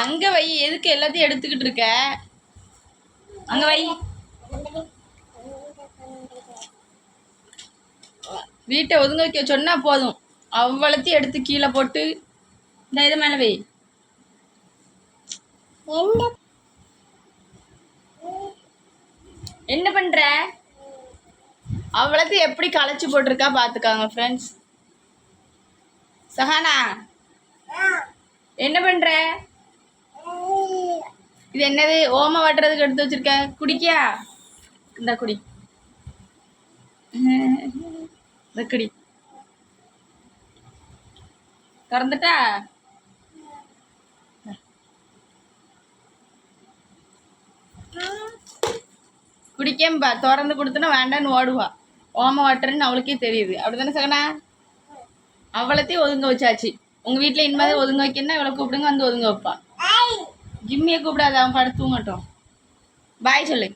அங்க வை எதுக்கு எல்லாத்தையும் எடுத்துக்கிட்டு இருக்க? அங்க வை. வீட்டை ஒதுங்க வைக்க சொன்னா போதும். அவ்வளத்தையும் எடுத்து கீழே போட்டு இந்த இது மேல வை. என்ன? பண்ற? அவ்வளத்தையும் எப்படி களைச்சு போட்டிருக்கா பாத்துக்காங்க ஃப்ரெண்ட்ஸ் சஹானா என்ன பண்ற? இது என்னது? ஓம வாட்டுறதுக்கு எடுத்து வச்சிருக்க. குடிக்கியா? இந்த குடி. இந்த குடி. திறந்துட்டா? குடிக்கம்பா. திறந்து கொடுத்தனா வேண்டான்னு ஓடுவா. ஓம வாட்டுறன்னு அவளுக்கே தெரியுது. அப்படிதானே சகனா? அவ்வளத்தையும் ஒதுங்க வச்சாச்சு. உங்க வீட்ல இனிமேல் ஒதுங்க வைக்கணும்னா இவளை கூப்பிடுங்க வந்து ஒதுங்க வைப்பா. ஜிம்மியை கூப்பிடாத அவன் படுத்து தூங்கட்டும். பாய் சொல்லு.